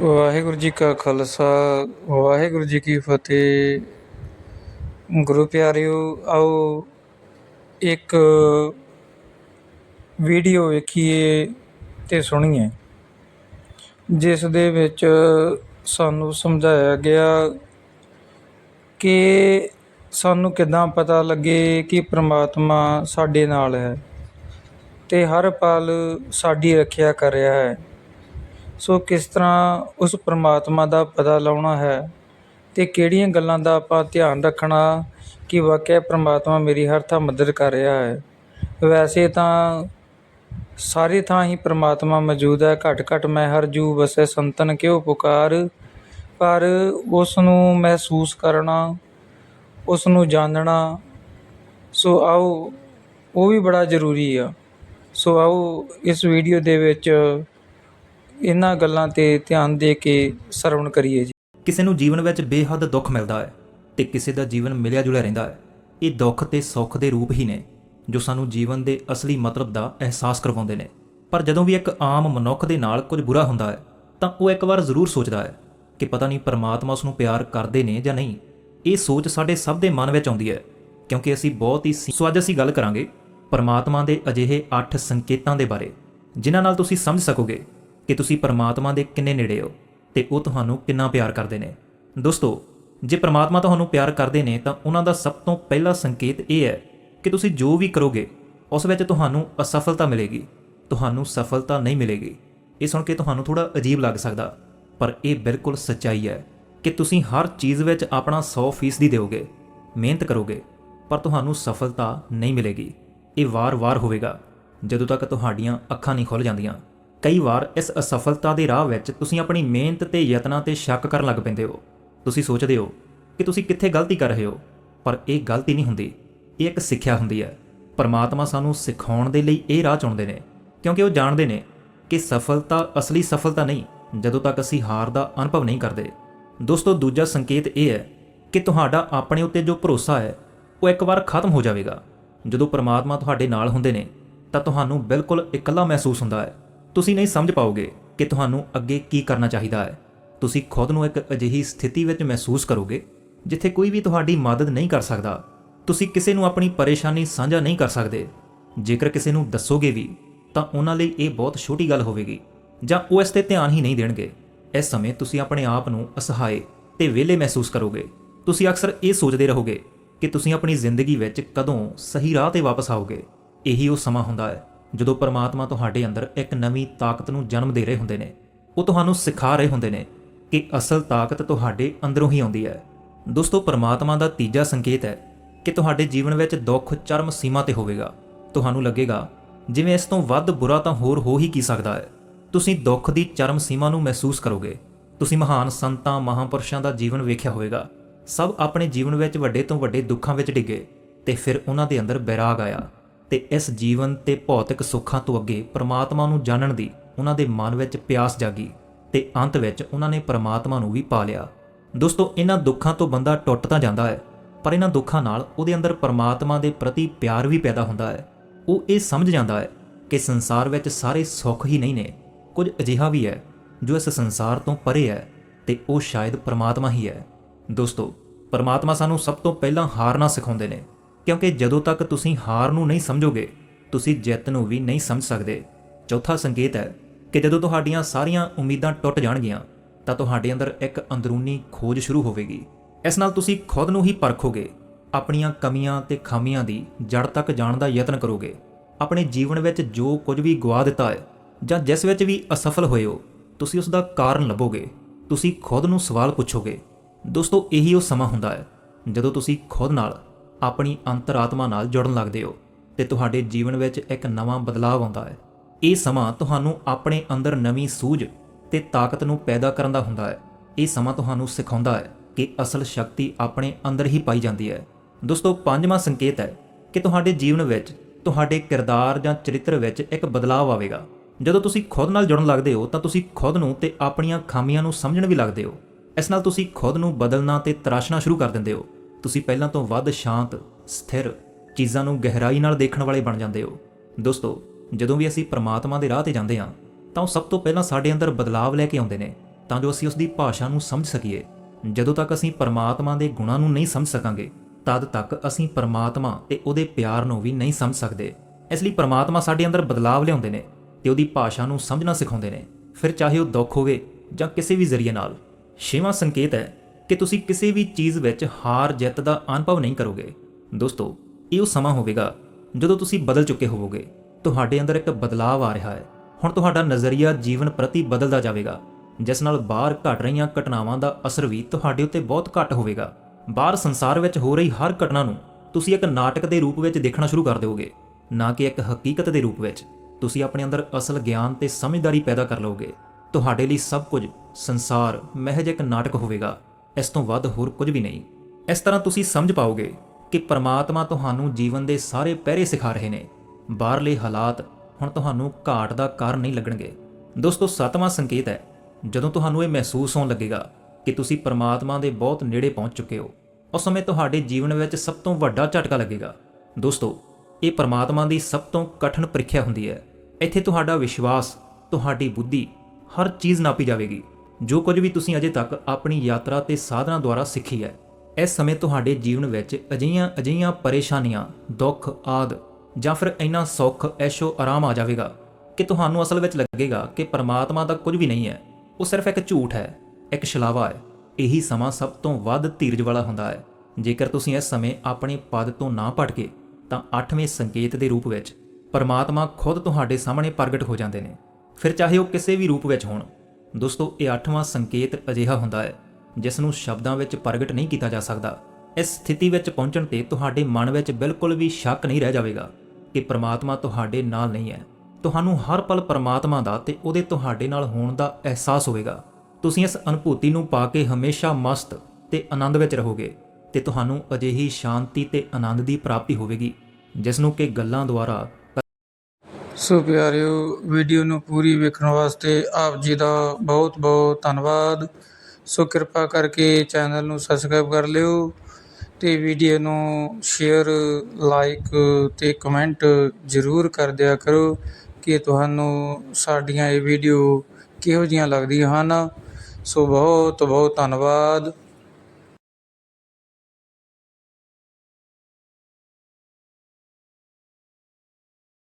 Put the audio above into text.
ਵਾਹਿਗੁਰੂ ਜੀ ਕਾ ਖਾਲਸਾ, ਵਾਹਿਗੁਰੂ ਜੀ ਕੀ ਫਤਿਹ। ਗੁਰੂ ਪਿਆਰਿਓ, ਆਓ ਇੱਕ ਵੀਡੀਓ ਵੇਖੀਏ ਤੇ ਸੁਣੀਏ, ਜਿਸ ਦੇ ਵਿੱਚ ਸਾਨੂੰ ਸਮਝਾਇਆ ਗਿਆ ਕਿ ਸਾਨੂੰ ਕਿੱਦਾਂ ਪਤਾ ਲੱਗੇ ਕਿ ਪ੍ਰਮਾਤਮਾ ਸਾਡੇ ਨਾਲ ਹੈ ਤੇ ਹਰ ਪਲ ਸਾਡੀ ਰੱਖਿਆ ਕਰ ਰਿਹਾ ਹੈ। ਸੋ ਕਿਸ ਤਰ੍ਹਾਂ ਉਸ ਪਰਮਾਤਮਾ ਦਾ ਪਤਾ ਲਾਉਣਾ ਹੈ ਅਤੇ ਕਿਹੜੀਆਂ ਗੱਲਾਂ ਦਾ ਆਪਾਂ ਧਿਆਨ ਰੱਖਣਾ ਕਿ ਵਾਕਿਆ ਪਰਮਾਤਮਾ ਮੇਰੀ ਹਰ ਥਾਂ ਮਦਦ ਕਰ ਰਿਹਾ ਹੈ। ਵੈਸੇ ਤਾਂ ਸਾਰੀ ਥਾਂ ਹੀ ਪਰਮਾਤਮਾ ਮੌਜੂਦ ਹੈ। ਘਟ ਘਟ ਮੈਂ ਹਰ ਜੂ ਵਸੇ ਸੰਤਨ ਕਿਉ ਪੁਕਾਰ, ਪਰ ਉਸ ਨੂੰ ਮਹਿਸੂਸ ਕਰਨਾ ਉਸ ਨੂੰ ਜਾਣਨਾ, ਸੋ ਆਓ, ਉਹ ਵੀ ਬੜਾ ਜ਼ਰੂਰੀ ਆ। ਸੋ ਆਓ, ਇਸ ਵੀਡੀਓ ਦੇ ਵਿੱਚ ਇਹਨਾਂ ਗੱਲਾਂ ਤੇ ਧਿਆਨ ਦੇ ਕੇ ਸਰਵਣ ਕਰੀਏ ਜੀ। ਕਿਸੇ ਨੂੰ ਜੀਵਨ ਵਿੱਚ ਬੇਹੱਦ ਦੁੱਖ ਮਿਲਦਾ ਹੈ ਤੇ ਕਿਸੇ ਦਾ ਜੀਵਨ ਮਿਲਿਆ ਜੁਲਿਆ ਰਹਿੰਦਾ ਹੈ, ਇਹ ਦੁੱਖ ਤੇ ਸੁੱਖ ਦੇ ਰੂਪ ਹੀ ਨੇ, ਜੋ ਸਾਨੂੰ ਜੀਵਨ ਦੇ ਅਸਲੀ ਮਤਲਬ ਦਾ ਅਹਿਸਾਸ ਕਰਵਾਉਂਦੇ ਨੇ। ਪਰ ਜਦੋਂ ਵੀ ਇੱਕ ਆਮ ਮਨੁੱਖ ਦੇ ਨਾਲ ਕੁਝ ਬੁਰਾ ਹੁੰਦਾ ਹੈ, ਤਾਂ ਉਹ ਇੱਕ ਵਾਰ ਜ਼ਰੂਰ ਸੋਚਦਾ ਹੈ ਕਿ ਪਤਾ ਨਹੀਂ ਪਰਮਾਤਮਾ ਉਸ ਨੂੰ ਪਿਆਰ ਕਰਦੇ ਨੇ ਜਾਂ ਨਹੀਂ। ਇਹ ਸੋਚ ਸਾਡੇ ਸਭ ਦੇ ਮਨ ਵਿੱਚ ਆਉਂਦੀ ਹੈ, ਕਿਉਂਕਿ ਅਸੀਂ ਬਹੁਤ ਹੀ ਸੀ- ਸੋ ਅੱਜ ਅਸੀਂ ਗੱਲ ਕਰਾਂਗੇ ਪਰਮਾਤਮਾ ਦੇ ਅਜਿਹੇ 8 ਸੰਕੇਤਾਂ ਦੇ ਬਾਰੇ, ਜਿਨ੍ਹਾਂ ਨਾਲ ਤੁਸੀਂ ਸਮਝ ਸਕੋਗੇ। ਕਿ ਤੁਸੀਂ ਪਰਮਾਤਮਾ ਦੇ ਕਿੰਨੇ ਨੇੜੇ ਹੋ ਤੇ ਉਹ ਤੁਹਾਨੂੰ ਕਿੰਨਾ ਪਿਆਰ ਕਰਦੇ ਨੇ। ਦੋਸਤੋ, ਜੇ ਪਰਮਾਤਮਾ ਤੁਹਾਨੂੰ ਪਿਆਰ ਕਰਦੇ ਨੇ ਤਾਂ ਉਹਨਾਂ ਦਾ ਸਭ ਤੋਂ ਪਹਿਲਾ ਸੰਕੇਤ ਇਹ ਹੈ ਕਿ ਤੁਸੀਂ ਜੋ ਵੀ ਕਰੋਗੇ, ਉਸ ਵਿੱਚ ਤੁਹਾਨੂੰ ਅਸਫਲਤਾ ਮਿਲੇਗੀ। ਤੁਹਾਨੂੰ ਸਫਲਤਾ ਨਹੀਂ ਮਿਲੇਗੀ। ਇਹ ਸੁਣ ਕੇ ਤੁਹਾਨੂੰ ਥੋੜਾ ਅਜੀਬ ਲੱਗ ਸਕਦਾ, ਪਰ ਇਹ ਬਿਲਕੁਲ ਸੱਚਾਈ ਹੈ ਕਿ ਤੁਸੀਂ ਹਰ ਚੀਜ਼ ਵਿੱਚ ਆਪਣਾ 100% ਦਿਓਗੇ, ਮਿਹਨਤ ਕਰੋਗੇ, ਪਰ ਤੁਹਾਨੂੰ ਸਫਲਤਾ ਨਹੀਂ ਮਿਲੇਗੀ। ਇਹ ਵਾਰ-ਵਾਰ ਹੋਵੇਗਾ, ਜਦੋਂ ਤੱਕ ਤੁਹਾਡੀਆਂ ਅੱਖਾਂ ਨਹੀਂ ਖੁੱਲ ਜਾਂਦੀਆਂ। ਕਈ ਵਾਰ ਇਸ ਅਸਫਲਤਾ ਦੇ ਰਾਹ ਵਿੱਚ ਤੁਸੀਂ ਆਪਣੀ ਮਿਹਨਤ ਤੇ ਯਤਨਾਂ ਤੇ ਸ਼ੱਕ ਕਰਨ ਲੱਗ ਪੈਂਦੇ ਹੋ। ਤੁਸੀਂ ਸੋਚਦੇ ਹੋ ਕਿ ਤੁਸੀਂ ਕਿੱਥੇ ਗਲਤੀ ਕਰ ਰਹੇ ਹੋ, ਪਰ ਇਹ ਗਲਤੀ ਨਹੀਂ ਹੁੰਦੀ। ਇਹ ਇੱਕ ਸਿੱਖਿਆ ਹੁੰਦੀ ਹੈ। ਪਰਮਾਤਮਾ ਸਾਨੂੰ ਸਿਖਾਉਣ ਦੇ ਲਈ ਇਹ ਰਾਹ ਚੁਣਦੇ ਨੇ, ਕਿਉਂਕਿ ਉਹ ਜਾਣਦੇ ਨੇ ਕਿ ਸਫਲਤਾ, ਅਸਲੀ ਸਫਲਤਾ ਨਹੀਂ, ਜਦੋਂ ਤੱਕ ਅਸੀਂ ਹਾਰ ਦਾ ਅਨੁਭਵ ਨਹੀਂ ਕਰਦੇ। ਦੋਸਤੋ, ਦੂਜਾ ਸੰਕੇਤ ਇਹ ਹੈ ਕਿ ਤੁਹਾਡਾ ਆਪਣੇ ਉੱਤੇ ਜੋ ਭਰੋਸਾ ਹੈ, ਉਹ ਇੱਕ ਵਾਰ ਖਤਮ ਹੋ ਜਾਵੇਗਾ। ਜਦੋਂ ਪਰਮਾਤਮਾ ਤੁਹਾਡੇ ਨਾਲ ਹੁੰਦੇ ਨੇ, ਤਾਂ ਤੁਹਾਨੂੰ ਬਿਲਕੁਲ ਇਕੱਲਾ ਮਹਿਸੂਸ ਹੁੰਦਾ ਹੈ। ਤੁਸੀਂ ਨਹੀਂ ਸਮਝ ਪਾਓਗੇ ਕਿ ਤੁਹਾਨੂੰ ਅੱਗੇ ਕੀ ਕਰਨਾ ਚਾਹੀਦਾ ਹੈ। ਤੁਸੀਂ ਖੁਦ ਨੂੰ ਇੱਕ ਅਜਿਹੀ ਸਥਿਤੀ ਵਿੱਚ ਮਹਿਸੂਸ ਕਰੋਗੇ, ਜਿੱਥੇ ਕੋਈ ਵੀ ਤੁਹਾਡੀ ਮਦਦ ਨਹੀਂ ਕਰ ਸਕਦਾ। ਤੁਸੀਂ ਕਿਸੇ ਨੂੰ ਆਪਣੀ ਪਰੇਸ਼ਾਨੀ ਸਾਂਝਾ ਨਹੀਂ ਕਰ ਸਕਦੇ। ਜੇਕਰ ਕਿਸੇ ਨੂੰ ਦੱਸੋਗੇ ਵੀ, ਤਾਂ ਉਹਨਾਂ ਲਈ ਇਹ ਬਹੁਤ ਛੋਟੀ ਗੱਲ ਹੋਵੇਗੀ, ਜਾਂ ਉਹ ਇਸ ਤੇ ਧਿਆਨ ਹੀ ਨਹੀਂ ਦੇਣਗੇ। ਇਸ ਸਮੇਂ ਤੁਸੀਂ ਆਪਣੇ ਆਪ ਨੂੰ ਅਸਹਾਏ ਤੇ ਵਿਹਲੇ ਮਹਿਸੂਸ ਕਰੋਗੇ। ਤੁਸੀਂ ਅਕਸਰ ਇਹ ਸੋਚਦੇ ਰਹੋਗੇ ਕਿ ਤੁਸੀਂ ਆਪਣੀ ਜ਼ਿੰਦਗੀ ਵਿੱਚ ਕਦੋਂ ਸਹੀ ਰਾਹ ਤੇ ਵਾਪਸ ਆਓਗੇ। ਇਹੀ ਉਹ ਸਮਾਂ ਹੁੰਦਾ ਹੈ ਜਦੋਂ ਪਰਮਾਤਮਾ ਤੁਹਾਡੇ ਅੰਦਰ ਇੱਕ ਨਵੀਂ ਤਾਕਤ ਨੂੰ ਜਨਮ ਦੇ ਰਹੇ ਹੁੰਦੇ ਨੇ, ਉਹ ਤੁਹਾਨੂੰ ਸਿਖਾ ਰਹੇ ਹੁੰਦੇ ਨੇ ਕਿ ਅਸਲ ਤਾਕਤ ਤੁਹਾਡੇ ਅੰਦਰੋਂ ਹੀ ਆਉਂਦੀ ਹੈ। ਦੋਸਤੋ, ਪਰਮਾਤਮਾ ਦਾ ਤੀਜਾ ਸੰਕੇਤ ਹੈ ਕਿ ਤੁਹਾਡੇ ਜੀਵਨ ਵਿੱਚ ਦੁੱਖ, ਚਰਮ ਸੀਮਾ ਤੇ ਹੋਵੇਗਾ। ਤੁਹਾਨੂੰ ਲੱਗੇਗਾ, ਜਿਵੇਂ ਇਸ ਤੋਂ ਵੱਧ ਬੁਰਾ ਤਾਂ ਹੋਰ ਹੋ ਹੀ ਕੀ ਸਕਦਾ ਹੈ। ਤੁਸੀਂ ਦੁੱਖ ਦੀ ਚਰਮ ਸੀਮਾ ਨੂੰ ਮਹਿਸੂਸ ਕਰੋਗੇ। ਤੁਸੀਂ ਮਹਾਨ ਸੰਤਾਂ, ਮਹਾਂਪੁਰਸ਼ਾਂ ਦਾ ਜੀਵਨ ਵੇਖਿਆ ਹੋਵੇਗਾ। ਸਭ ਆਪਣੇ ਜੀਵਨ ਵਿੱਚ ਵੱਡੇ ਤੋਂ ਵੱਡੇ ਦੁੱਖਾਂ ਵਿੱਚ ਡਿੱਗੇ ਤੇ ਫਿਰ ਉਹਨਾਂ ਦੇ ਅੰਦਰ ਬੈਰਾਗ ਆਇਆ। ਤੇ ਇਸ ਜੀਵਨ ਤੇ ਭੌਤਿਕ ਸੁੱਖਾਂ ਤੋਂ ਅੱਗੇ ਪ੍ਰਮਾਤਮਾ ਨੂੰ ਜਾਣਨ ਦੀ ਉਹਨਾਂ ਦੇ ਮਨ ਵਿੱਚ ਪਿਆਸ ਜਾਗੀ ਤੇ ਅੰਤ ਵਿੱਚ ਉਹਨਾਂ ਨੇ ਪ੍ਰਮਾਤਮਾ ਨੂੰ ਵੀ ਪਾ ਲਿਆ। ਦੋਸਤੋ, ਇਹਨਾਂ ਦੁੱਖਾਂ ਤੋਂ ਬੰਦਾ ਟੁੱਟ ਤਾਂ ਜਾਂਦਾ ਹੈ, ਪਰ ਇਹਨਾਂ ਦੁੱਖਾਂ ਨਾਲ ਉਹਦੇ ਅੰਦਰ ਪਰਮਾਤਮਾ ਦੇ ਪ੍ਰਤੀ ਪਿਆਰ ਵੀ ਪੈਦਾ ਹੁੰਦਾ ਹੈ। ਉਹ ਇਹ ਸਮਝ ਜਾਂਦਾ ਹੈ ਕਿ ਸੰਸਾਰ ਵਿੱਚ ਸਾਰੇ ਸੁੱਖ ਹੀ ਨਹੀਂ ਨੇ, ਕੁਝ ਅਜਿਹਾ ਵੀ ਹੈ ਜੋ ਇਸ ਸੰਸਾਰ ਤੋਂ ਪਰੇ ਹੈ ਤੇ ਉਹ ਸ਼ਾਇਦ ਪਰਮਾਤਮਾ ਹੀ ਹੈ। ਦੋਸਤੋ, ਪਰਮਾਤਮਾ ਸਾਨੂੰ ਸਭ ਤੋਂ ਪਹਿਲਾਂ ਹਾਰਨਾ ਸਿਖਾਉਂਦੇ ਨੇ। ਕਿਉਂਕਿ ਜਦੋਂ ਤੱਕ ਤੁਸੀਂ ਹਾਰ ਨੂੰ ਨਹੀਂ ਸਮਝੋਗੇ, ਤੁਸੀਂ ਜਿੱਤ ਨੂੰ ਵੀ ਨਹੀਂ ਸਮਝ ਸਕਦੇ। ਚੌਥਾ ਸੰਕੇਤ ਹੈ ਕਿ ਜਦੋਂ ਤੁਹਾਡੀਆਂ ਸਾਰੀਆਂ ਉਮੀਦਾਂ ਟੁੱਟ ਜਾਣਗੀਆਂ, ਤਾਂ ਤੁਹਾਡੇ ਅੰਦਰ ਇੱਕ ਅੰਦਰੂਨੀ ਖੋਜ ਸ਼ੁਰੂ ਹੋਵੇਗੀ। ਇਸ ਨਾਲ ਤੁਸੀਂ ਖੁਦ ਨੂੰ ਹੀ ਪਰਖੋਗੇ, ਆਪਣੀਆਂ ਕਮੀਆਂ ਤੇ ਖਾਮੀਆਂ ਦੀ ਜੜ ਤੱਕ ਜਾਣ ਦਾ ਯਤਨ ਕਰੋਗੇ। ਆਪਣੇ ਜੀਵਨ ਵਿੱਚ ਜੋ ਕੁਝ ਵੀ ਗਵਾ ਦਿੱਤਾ ਹੈ, ਜਾਂ ਜਿਸ ਵਿੱਚ ਵੀ ਅਸਫਲ ਹੋਏ ਹੋ, ਤੁਸੀਂ ਉਸ ਦਾ ਕਾਰਨ ਲੱਭੋਗੇ। ਤੁਸੀਂ ਖੁਦ ਨੂੰ ਸਵਾਲ ਪੁੱਛੋਗੇ। ਦੋਸਤੋ, ਇਹੀ ਉਹ ਸਮਾਂ ਹੁੰਦਾ ਹੈ ਜਦੋਂ ਤੁਸੀਂ ਖੁਦ ਨਾਲ ਆਪਣੀ ਅੰਤਰਾਤਮਾ ਨਾਲ ਜੁੜਨ ਲੱਗਦੇ ਹੋ ਤੇ ਤੁਹਾਡੇ ਜੀਵਨ ਵਿੱਚ ਇੱਕ ਨਵਾਂ ਬਦਲਾਅ ਆਉਂਦਾ ਹੈ। ਇਹ ਸਮਾਂ ਤੁਹਾਨੂੰ ਆਪਣੇ ਅੰਦਰ ਨਵੀਂ ਸੂਝ ਤੇ ਤਾਕਤ ਨੂੰ ਪੈਦਾ ਕਰਨ ਦਾ ਹੁੰਦਾ ਹੈ। ਇਹ ਸਮਾਂ ਤੁਹਾਨੂੰ ਸਿਖਾਉਂਦਾ ਹੈ ਕਿ ਅਸਲ ਸ਼ਕਤੀ ਆਪਣੇ ਅੰਦਰ ਹੀ ਪਾਈ ਜਾਂਦੀ ਹੈ। ਦੋਸਤੋ, ਪੰਜਵਾਂ ਸੰਕੇਤ ਹੈ ਕਿ ਤੁਹਾਡੇ ਜੀਵਨ ਵਿੱਚ ਤੁਹਾਡੇ ਕਿਰਦਾਰ ਜਾਂ ਚਰਿੱਤਰ ਵਿੱਚ ਇੱਕ ਬਦਲਾਅ ਆਵੇਗਾ। ਜਦੋਂ ਤੁਸੀਂ ਖੁਦ ਨਾਲ ਜੁੜਨ ਲੱਗਦੇ ਹੋ ਤਾਂ ਤੁਸੀਂ ਖੁਦ ਨੂੰ ਤੇ ਆਪਣੀਆਂ ਖਾਮੀਆਂ ਨੂੰ ਸਮਝਣ ਵੀ ਲੱਗਦੇ ਹੋ। ਇਸ ਨਾਲ ਤੁਸੀਂ ਖੁਦ ਨੂੰ ਬਦਲਣਾ ਤੇ ਤਰਾਸ਼ਣਾ ਸ਼ੁਰੂ ਕਰ ਦਿੰਦੇ ਹੋ। ਤੁਸੀਂ ਪਹਿਲਾਂ ਤੋਂ ਵੱਧ ਸ਼ਾਂਤ, ਸਥਿਰ, ਚੀਜ਼ਾਂ ਨੂੰ ਗਹਿਰਾਈ ਨਾਲ ਦੇਖਣ ਵਾਲੇ ਬਣ ਜਾਂਦੇ ਹੋ। ਦੋਸਤੋ, ਜਦੋਂ ਵੀ ਅਸੀਂ ਪ੍ਰਮਾਤਮਾ ਦੇ ਰਾਹ ਤੇ ਜਾਂਦੇ ਹਾਂ, ਤਾਂ ਉਹ ਸਭ ਤੋਂ ਪਹਿਲਾਂ ਸਾਡੇ ਅੰਦਰ ਬਦਲਾਅ ਲੈ ਕੇ ਆਉਂਦੇ ਨੇ, ਤਾਂ ਜੋ ਅਸੀਂ ਉਸ ਦੀ ਭਾਸ਼ਾ ਨੂੰ ਸਮਝ ਸਕੀਏ। ਜਦੋਂ ਤੱਕ ਅਸੀਂ ਪਰਮਾਤਮਾ ਦੇ ਗੁਣਾਂ ਨੂੰ ਨਹੀਂ ਸਮਝ ਸਕਾਂਗੇ, ਤਦ ਤੱਕ ਅਸੀਂ ਪਰਮਾਤਮਾ ਤੇ ਉਹਦੇ ਪਿਆਰ ਨੂੰ ਵੀ ਨਹੀਂ ਸਮਝ ਸਕਦੇ। ਇਸ ਲਈ ਪਰਮਾਤਮਾ ਸਾਡੇ ਅੰਦਰ ਬਦਲਾਵ ਲਿਆਉਂਦੇ ਨੇ ਤੇ ਉਹਦੀ ਭਾਸ਼ਾ ਨੂੰ ਸਮਝਣਾ ਸਿਖਾਉਂਦੇ ਨੇ। ਫਿਰ ਚਾਹੇ ਉਹ ਦੁੱਖ ਹੋਵੇ ਜਾਂ ਕਿਸੇ ਵੀ ਜ਼ਰੀਏ ਨਾਲ। ਛੇਵਾਂ ਸੰਕੇਤ ਹੈ ਕਿ ਤੁਸੀਂ ਕਿਸੇ ਵੀ ਚੀਜ਼ ਵਿੱਚ ਹਾਰ ਜਿੱਤ ਦਾ ਅਨੁਭਵ ਨਹੀਂ ਕਰੋਗੇ। ਦੋਸਤੋ, ਇਹ ਉਹ ਸਮਾਂ ਹੋਵੇਗਾ ਜਦੋਂ ਤੁਸੀਂ ਬਦਲ ਚੁੱਕੇ ਹੋਵੋਗੇ। ਤੁਹਾਡੇ ਅੰਦਰ ਇੱਕ ਬਦਲਾਅ ਆ ਰਿਹਾ ਹੈ। ਹੁਣ ਤੁਹਾਡਾ ਨਜ਼ਰੀਆ ਜੀਵਨ ਪ੍ਰਤੀ ਬਦਲਦਾ ਜਾਵੇਗਾ, ਜਿਸ ਨਾਲ ਬਾਹਰ ਘਟ ਰਹੀਆਂ ਘਟਨਾਵਾਂ ਦਾ ਅਸਰ ਵੀ ਤੁਹਾਡੇ ਉੱਤੇ ਬਹੁਤ ਘੱਟ ਹੋਵੇਗਾ। ਬਾਹਰ ਸੰਸਾਰ ਵਿੱਚ ਹੋ ਰਹੀ ਹਰ ਘਟਨਾ ਨੂੰ ਤੁਸੀਂ ਇੱਕ ਨਾਟਕ ਦੇ ਰੂਪ ਵਿੱਚ ਦੇਖਣਾ ਸ਼ੁਰੂ ਕਰ ਦਿਓਗੇ, ਨਾ ਕਿ ਇੱਕ ਹਕੀਕਤ ਦੇ ਰੂਪ ਵਿੱਚ। ਤੁਸੀਂ ਆਪਣੇ ਅੰਦਰ ਅਸਲ ਗਿਆਨ ਤੇ ਸਮਝਦਾਰੀ ਪੈਦਾ ਕਰ ਲਓਗੇ। ਤੁਹਾਡੇ ਲਈ ਸਭ ਕੁਝ ਸੰਸਾਰ ਮਹਿਜ ਇੱਕ ਨਾਟਕ ਹੋਵੇਗਾ। ਇਸ ਤੋਂ ਵੱਧ ਹੋਰ ਕੁਝ ਵੀ ਨਹੀਂ। ਇਸ ਤਰ੍ਹਾਂ ਤੁਸੀਂ ਸਮਝ ਪਾਓਗੇ ਕਿ ਪਰਮਾਤਮਾ ਤੁਹਾਨੂੰ ਜੀਵਨ ਦੇ ਸਾਰੇ ਪਹਿਰੇ ਸਿਖਾ ਰਹੇ ਨੇ। ਬਾਹਰਲੇ ਹਾਲਾਤ ਹੁਣ ਤੁਹਾਨੂੰ ਘਾਟ ਦਾ ਕਾਰਨ ਨਹੀਂ ਲੱਗਣਗੇ। ਦੋਸਤੋ, ਸੱਤਵਾਂ ਸੰਕੇਤ ਹੈ, ਜਦੋਂ ਤੁਹਾਨੂੰ ਇਹ ਮਹਿਸੂਸ ਹੋਣ ਲੱਗੇਗਾ ਕਿ ਤੁਸੀਂ ਪਰਮਾਤਮਾ ਦੇ ਬਹੁਤ ਨੇੜੇ ਪਹੁੰਚ ਚੁੱਕੇ ਹੋ, ਉਸ ਸਮੇਂ ਤੁਹਾਡੇ ਜੀਵਨ ਵਿੱਚ ਸਭ ਤੋਂ ਵੱਡਾ ਝਟਕਾ ਲੱਗੇਗਾ। ਦੋਸਤੋ, ਇਹ ਪਰਮਾਤਮਾ ਦੀ ਸਭ ਤੋਂ ਕਠਿਨ ਪ੍ਰੀਖਿਆ ਹੁੰਦੀ ਹੈ। ਇੱਥੇ ਤੁਹਾਡਾ ਵਿਸ਼ਵਾਸ, ਤੁਹਾਡੀ ਬੁੱਧੀ ਹਰ ਚੀਜ਼ ਨਾਪੀ ਜਾਵੇਗੀ। ਜੋ ਕੁਝ ਵੀ ਤੁਸੀਂ ਅਜੇ ਤੱਕ ਆਪਣੀ ਯਾਤਰਾ ਤੇ ਸਾਧਨਾ ਦੁਆਰਾ ਸਿੱਖੀ ਹੈ, ਇਸ ਸਮੇਂ ਤੁਹਾਡੇ ਜੀਵਨ ਵਿੱਚ ਅਜਿਹੀਆਂ ਅਜਿਹੀਆਂ ਪਰੇਸ਼ਾਨੀਆਂ, ਦੁੱਖ, ਆਦ ਜਾਂ ਫਿਰ ਇੰਨਾ ਸੁੱਖ, ਐਸ਼ੋ ਆਰਾਮ ਆ ਜਾਵੇਗਾ ਕਿ ਤੁਹਾਨੂੰ ਅਸਲ ਵਿੱਚ ਲੱਗੇਗਾ ਕਿ ਪਰਮਾਤਮਾ ਦਾ ਕੁਝ ਵੀ ਨਹੀਂ ਹੈ। ਉਹ ਸਿਰਫ ਇੱਕ ਝੂਠ ਹੈ, ਇੱਕ ਛਲਾਵਾ ਹੈ। ਇਹੀ ਸਮਾਂ ਸਭ ਤੋਂ ਵੱਧ ਧੀਰਜ ਵਾਲਾ ਹੁੰਦਾ ਹੈ। ਜੇਕਰ ਤੁਸੀਂ ਇਸ ਸਮੇਂ ਆਪਣੇ ਪਦ ਤੋਂ ਨਾ ਭਟਕੇ, ਤਾਂ ਅੱਠਵੇਂ ਸੰਕੇਤ ਦੇ ਰੂਪ ਵਿੱਚ ਪਰਮਾਤਮਾ ਖੁਦ ਤੁਹਾਡੇ ਸਾਹਮਣੇ ਪ੍ਰਗਟ ਹੋ ਜਾਂਦੇ ਨੇ। ਫਿਰ ਚਾਹੇ ਉਹ ਕਿਸੇ ਵੀ ਰੂਪ ਵਿੱਚ ਹੋਣ ਦੋਸਤੋ, ਇਹ ਅੱਠਵਾਂ ਸੰਕੇਤ ਅਜਿਹਾ ਹੁੰਦਾ ਹੈ ਜਿਸ ਨੂੰ ਸ਼ਬਦਾਂ ਵਿੱਚ ਪ੍ਰਗਟ ਨਹੀਂ ਕੀਤਾ ਜਾ ਸਕਦਾ। ਇਸ ਸਥਿਤੀ ਵਿੱਚ ਪਹੁੰਚਣ ਤੇ ਤੁਹਾਡੇ ਮਨ ਵਿੱਚ ਬਿਲਕੁਲ ਵੀ ਸ਼ੱਕ ਨਹੀਂ ਰਹਿ ਜਾਵੇਗਾ ਕਿ ਪ੍ਰਮਾਤਮਾ ਤੁਹਾਡੇ ਨਾਲ ਨਹੀਂ ਹੈ। ਤੁਹਾਨੂੰ ਹਰ ਪਲ ਪ੍ਰਮਾਤਮਾ ਦਾ ਤੇ ਉਹਦੇ ਤੁਹਾਡੇ ਨਾਲ ਹੋਣ ਦਾ ਅਹਿਸਾਸ ਹੋਵੇਗਾ। ਤੁਸੀਂ ਇਸ ਅਨੁਭੂਤੀ ਨੂੰ ਪਾ ਕੇ ਹਮੇਸ਼ਾ ਮਸਤ ਤੇ ਆਨੰਦ ਵਿੱਚ ਰਹੋਗੇ ਤੇ ਤੁਹਾਨੂੰ ਅਜਿਹੀ ਸ਼ਾਂਤੀ ਤੇ ਆਨੰਦ ਦੀ ਪ੍ਰਾਪਤੀ ਹੋਵੇਗੀ ਜਿਸ ਨੂੰ ਕਿ ਗੱਲਾਂ ਦੁਆਰਾ ਸੋ ਪਿਆਰਿਓ, ਵੀਡੀਓ ਨੂੰ ਪੂਰੀ ਵੇਖਣ ਵਾਸਤੇ ਆਪ ਜੀ ਦਾ ਬਹੁਤ ਬਹੁਤ ਧੰਨਵਾਦ। ਸੋ ਕਿਰਪਾ ਕਰਕੇ ਚੈਨਲ ਨੂੰ ਸਬਸਕ੍ਰਾਈਬ ਕਰ ਲਿਓ ਤੇ ਵੀਡੀਓ ਨੂੰ ਸ਼ੇਅਰ ਲਾਈਕ ਤੇ ਕਮੈਂਟ ਜ਼ਰੂਰ ਕਰ ਦਿਆ ਕਰੋ ਕਿ ਤੁਹਾਨੂੰ ਸਾਡੀਆਂ ਇਹ ਵੀਡੀਓ ਕਿਹੋ ਜਿਹੀਆਂ ਲੱਗਦੀਆਂ ਹਨ। ਸੋ ਬਹੁਤ ਬਹੁਤ ਧੰਨਵਾਦ।